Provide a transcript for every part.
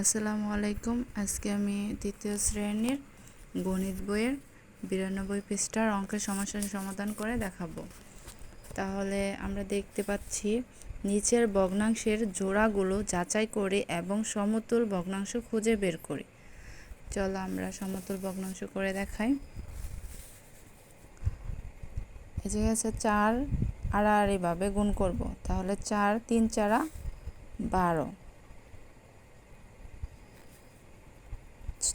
আসসালামু আলাইকুম। আজকে আমি তৃতীয় শ্রেণির গণিত বইয়ের বিরানব্বই পৃষ্ঠার অঙ্কের সমস্যার সমাধান করে দেখাবো। তাহলে আমরা দেখতে পাচ্ছি, নিচের ভগ্নাংশের জোড়াগুলো যাচাই করে এবং সমতুল ভগ্নাংশ খুঁজে বের করি। চলো আমরা সমতুল ভগ্নাংশ করে দেখাই। এই আছে চার আড়াআড়িভাবে গুণ করব। তাহলে চার, তিন, চারা, বারো।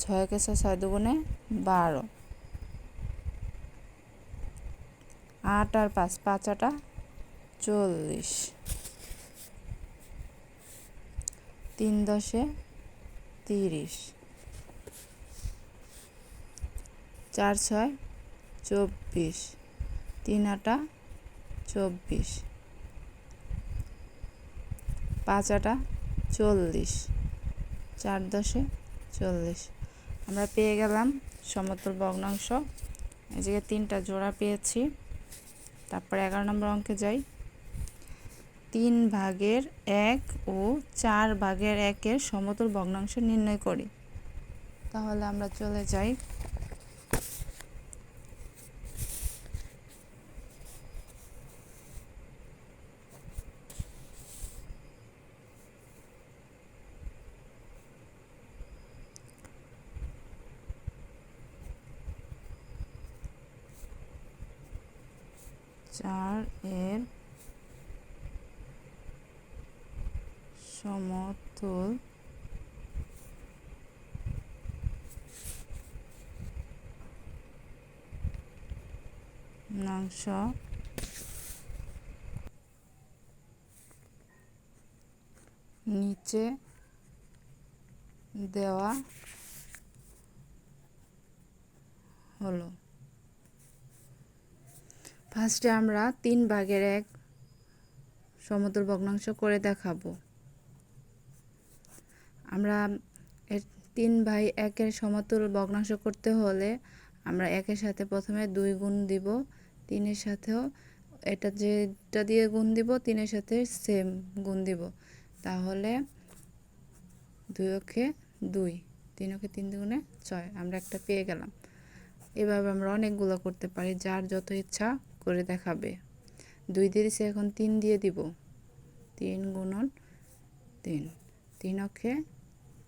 ছয় কে ছয় দুগুণে বারো আট আর পাঁচ পাঁচ আটা চল্লিশ। তিন দশে তিরিশ চার ছয়, চব্বিশ। তিন আটা চব্বিশ। পাঁচ আটা চল্লিশ। চার দশে চল্লিশ। আমরা পেয়ে গেলাম সমতল ভগ্নাংশ। এই তিনটা জোড়া পেয়েছি। তারপর এগারো নম্বর অঙ্কে যাই। তিন ভাগের এক ও চার ভাগের একের সমতল ভগ্নাংশ নির্ণয় করি। তাহলে আমরা চলে যাই। চার এর সমতুল ভগ্নাংশ নিচে দেওয়া হলো। ফার্স্টে আমরা তিন ভাগের এক সমতল ভগ্নাংশ করে দেখাবো। আমরা তিন ভাই একের সমতুল ভগ্নাংশ করতে হলে আমরা একের সাথে প্রথমে দুই গুণ দিব, তিনের সাথেও এটা যেটা দিয়ে গুণ দিব, তিনের সাথে সেম গুণ দিব। তাহলে দুই অক্ষে দুই, তিন অক্ষে তিন দুগুণে ছয়, আমরা একটা পেয়ে গেলাম। এভাবে আমরা অনেকগুলো করতে পারি, যার যত ইচ্ছা করে দেখাবে। দুই দিয়ে দিছে এখন তিন দিয়ে দিব। তিন গুণন তিন। তিন অক্ষে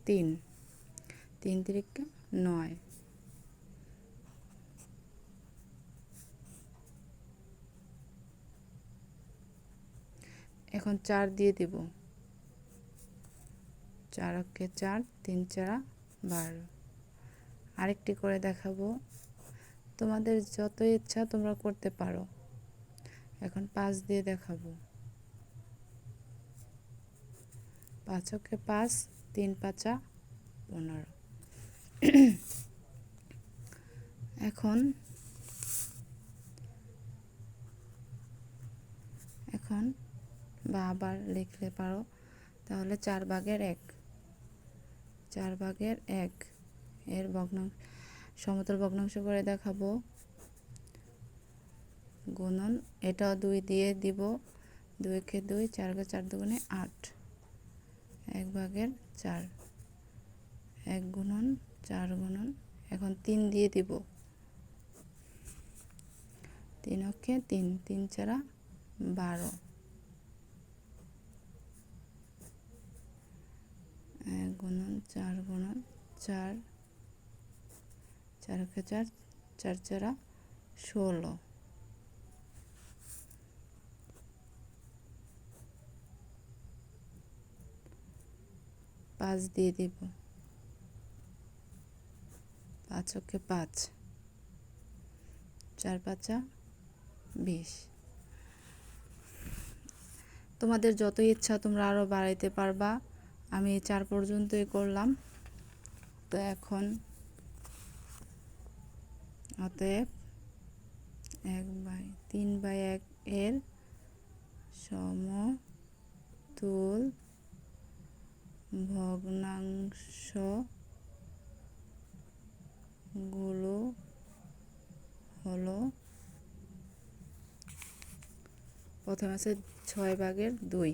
তিন। তিন তিরিকে নয়। এখন চার দিয়ে দিব। চার অক্ষে চার, তিন চারা বারো। আরেকটি করে দেখাবো। তোমাদের যত ইচ্ছা তোমরা করতে পারো। এখন পাঁচ দিয়ে দেখাবো। পাঁচকে পাঁচ, তিন পাঁচা পনেরো। এখন এখন বা আবার লিখলে পারো, তাহলে চার ভাগের এক। চার ভাগের এক, এর ভগ্নাংশ সমতল ভগ্নাংশ করে দেখাবো। গুণন, এটাও দুই দিয়ে দিব। দুইকে দুই, চার চারকে চার দুগুণে আট। এক ভাগের চার। এক গুণন, চার গুণন, এখন তিন দিয়ে দিব। তিন অক্ষে তিন তিন চারা বারো। এক গুণন, চার গুণন, চার চার চার চার চারা ষোলো। পাঁচ দিয়ে দিব। পাঁচ ওকে পাঁচ। চার পাঁচা বিশ। তোমাদের যত ইচ্ছা তোমরা আরও বাড়াইতে পারবা। আমি চার পর্যন্তই করলাম। তো এখন অতএব এক বাই, তিন বাই এক এর সম সমতুল ভগ্নাংশগুলো হলো প্রথমে আছে ছয় ভাগের দুই,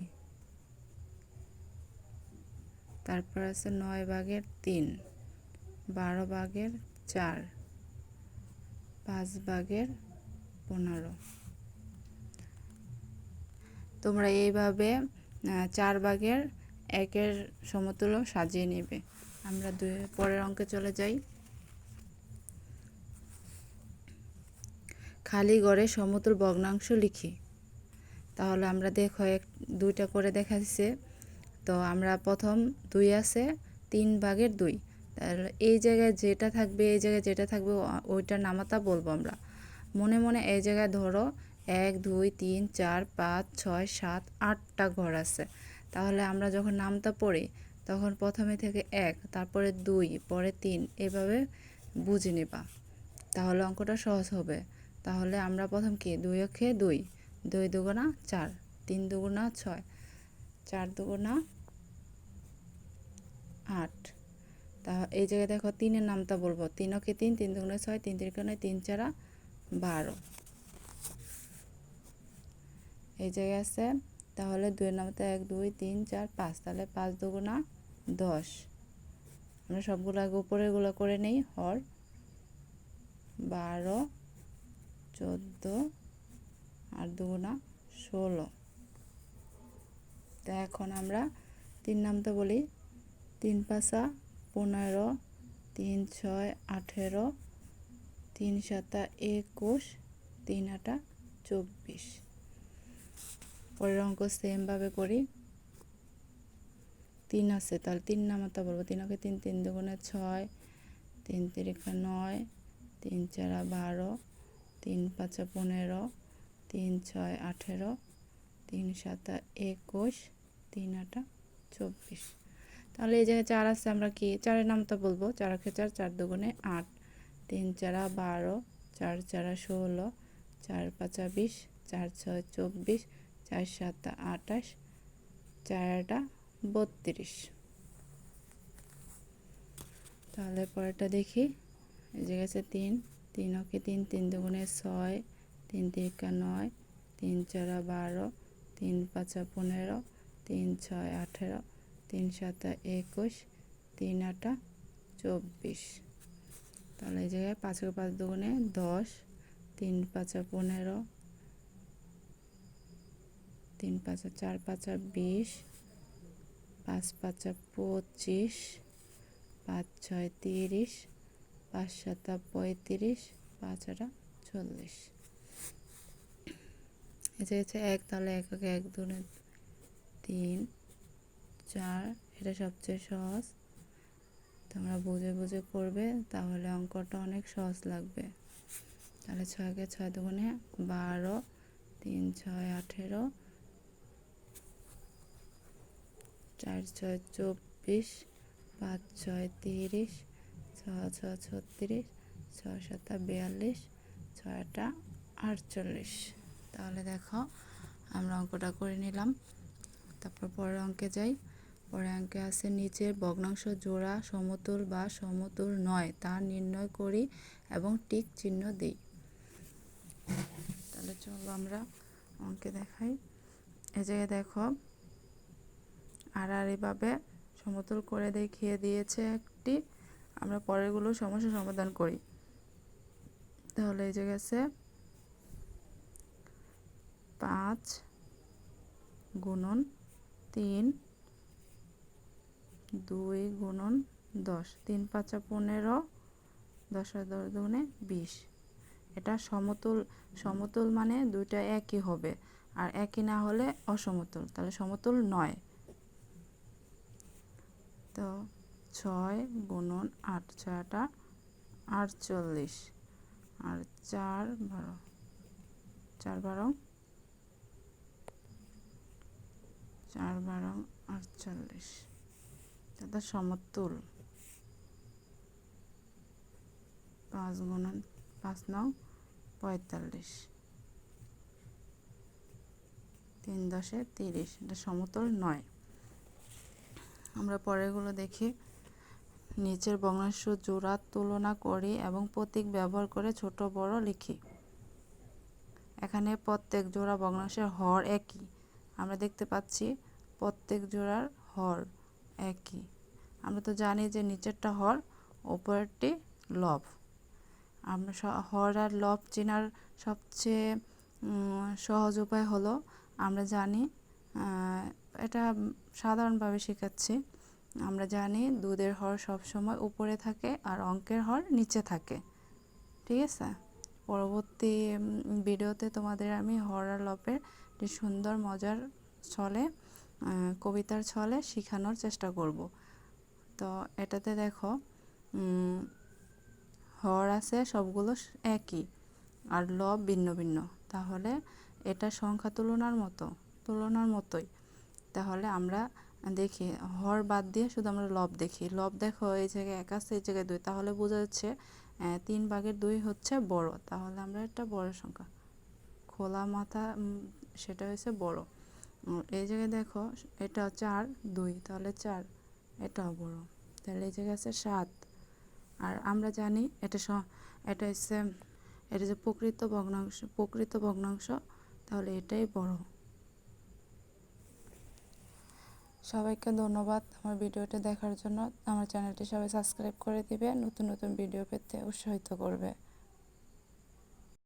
তারপর আছে নয় ভাগের তিন, বারো ভাগের চার পাঁচ ভাগের পনেরো। তোমরা এইভাবে চার ভাগের একের সমতুল্য সাজিয়ে নেবে। আমরা দুই, পরের অঙ্কে চলে যাই। খালি ঘরে সমতুল ভগ্নাংশ লিখি। তাহলে আমরা দেখো এক, দুইটা করে দেখাচ্ছে তো আমরা প্রথম দুই আছে, তিন ভাগের দুই। তাহলে এই জায়গায় যেটা থাকবে, এই জায়গায় যেটা থাকবে ওইটার নামাতা বলব আমরা। মনে মনে এই জায়গায় ধরো এক, দুই, তিন, চার, পাঁচ, ছয়, সাত, আটটা ঘর আছে। তাহলে আমরা যখন নামতা পড়ি, তখন প্রথমে থেকে এক, তারপরে দুই, পরে তিন, এভাবে বুঝে নেবা। তাহলে অঙ্কটা সহজ হবে। তাহলে আমরা প্রথম কি? দুই অক্ষে দুই দুই দুগুণা চার, তিন দুগুণা ছয়, চার দুগুণা আট। তা এই জায়গায় দেখো তিনের নামটা বলব। তিন অক্ষে তিন তিন দুগুণে ছয়, তিন তিরিকোণে তিন চারা বারো। এই জায়গায় আছে, তাহলে দুইয়ের নামতে এক, দুই, তিন, চার, পাঁচ, তাহলে পাঁচ দুগুণা দশ। আমরা সবগুলো আগে উপরেরগুলো করে নেই, হর, বারো, চোদ্দ, আর দুগুণা ষোলো। তা এখন আমরা তিন নামটা বলি, তিন পাঁচা পনেরো, তিন ছয়, আঠেরো, তিন সাতা, একুশ, তিন আটা, চব্বিশ। পরের অঙ্ক সেমভাবে করি। তিন আছে, তাহলে তিন নামাতা বলব। তিন তিন তিন দুগুণে ছয়, তিন তিরিকা নয়, তিন চারা বারো, তিন পাঁচা পনেরো, তিন ছয় আঠেরো, তিন সাতা একুশ, তিন আটা, চব্বিশ। তাহলে এই জায়গায় চার আছে, আমরা কি? চারের নামটা বলব। চার আখে চার চার দুগুণে আট। তিন চারা বারো, চার চারা ষোলো, চার পাঁচা বিশ, চার ছয় চব্বিশ, চার সাতা আটাশ চারটা বত্রিশ। তাহলে পরেরটা দেখি। এই জায়গায় আছে তিন। তিন ওকে তিন তিন দুগুণে ছয়, তিন তিরিকা নয়, তিন চারা বারো, তিন পাঁচা পনেরো, তিন ছয় আঠেরো তিন সাতা একুশ, তিন আটা চব্বিশ। তাহলে এই জায়গায় পাঁচকে পাঁচ দুগুণে দশ, তিন পাঁচা পনেরো, তিন পাঁচা চার পাঁচা বিশ, পাঁচ পাঁচা পঁচিশ, পাঁচ ছয় তিরিশ, পাঁচ সাতা পঁয়ত্রিশ, পাঁচ আটা চল্লিশ। যে হচ্ছে এক, তাহলে এক একে এক দুনে তিন চার, এটা সবচেয়ে সহজ। তোমরা বুঝে বুঝে করবে, তাহলে অঙ্কটা অনেক সহজ লাগবে। তাহলে ছয়কে ছয় দুগুণে বারো, তিন ছয় আঠেরো, চার ছয় চব্বিশ, পাঁচ ছয় তিরিশ, ছয় ছয় ছত্রিশ, ছয় সাতা বিয়াল্লিশ ছয়টা আটচল্লিশ। তাহলে দেখো, আমরা অঙ্কটা করে নিলাম। তারপর পরের অঙ্কে যাই। অঙ্কে আছে নিচের ভগ্নাংশ জোড়া, সমতুল বা সমতুল নয়। তা নির্ণয় করি এবং টিক চিহ্ন দিই। তাহলে চলো আমরা অঙ্কে দেখাই। এই জায়গায় দেখো আর আর এভাবে সমতুল করে দেখিয়ে দিয়েছে একটি। আমরা পরেরগুলো সমস্যা সমাধান করি। তাহলে এই জায়গায় আছে পাঁচ গুণন তিন দুই গুণন দশ। তিন পাঁচা পনেরো, দশ দশ দুগুণে বিশ। এটা সমতুল সমতুল মানে দুইটা একই হবে। আর একই না হলে অসমতুল, তাহলে সমতুল নয়। তো ছয় গুণন আট, ছয়টা আটচল্লিশ। আর চার বারো চার বারো চার বারো আটচল্লিশ। এটা সমতুল। পাঁচ গুণন পাঁচ নং পঁয়তাল্লিশ। তিন দশে তিরিশ, এটা সমতল নয়। আমরা পরেরগুলো দেখি। নিচের ভগ্নাংশ জোড়া তুলনা করি এবং প্রতীক ব্যবহার করে ছোট বড় লিখি। এখানে প্রত্যেক জোড়া ভগ্নাংশের হর একই। আমরা দেখতে পাচ্ছি প্রত্যেক জোড়ার হর। একই। আমরা তো জানি যে নিচেরটা হর উপরেরটি লব। আমরা হর আর লব চেনার সবচেয়ে সহজ উপায় হলো, আমরা জানি এটা সাধারণভাবে শেখাচ্ছি। আমরা জানি দুধের হর সবসময় উপরে থাকে আর অঙ্কের হর নিচে থাকে। ঠিক আছে? পরবর্তী ভিডিওতে তোমাদের আমি হর আর লবের একটি সুন্দর মজার ছলে কবিতার ছলে শেখানোর চেষ্টা করব। তো এটাতে দেখো হর আছে, সবগুলো একই আর লব ভিন্ন ভিন্ন। তাহলে এটা সংখ্যা তুলনার মতো, তুলনার মতোই। তাহলে আমরা দেখি, হর বাদ দিয়ে শুধু আমরা লব দেখি। লব দেখো, এই জায়গায় এক আছে, এই জায়গায় দুই। তাহলে বোঝা যাচ্ছে তিন ভাগের দুই হচ্ছে বড়। তাহলে আমরা একটা বড় সংখ্যা। খোলা মাথা সেটা হচ্ছে বড়। এই জায়গায় দেখো, এটা চার, দুই, তাহলে চার, এটাও বড়। তাহলে এই জায়গায় আছে সাত। আর আমরা জানি এটা এটা হচ্ছে, এটা যে প্রকৃত ভগ্নাংশ প্রকৃত ভগ্নাংশ, তাহলে এটাই বড়। সবাইকে ধন্যবাদ আমার ভিডিওটি দেখার জন্য। আমার চ্যানেলটি সবাই সাবস্ক্রাইব করে দিবে, নতুন নতুন ভিডিও পেতে উৎসাহিত করবে।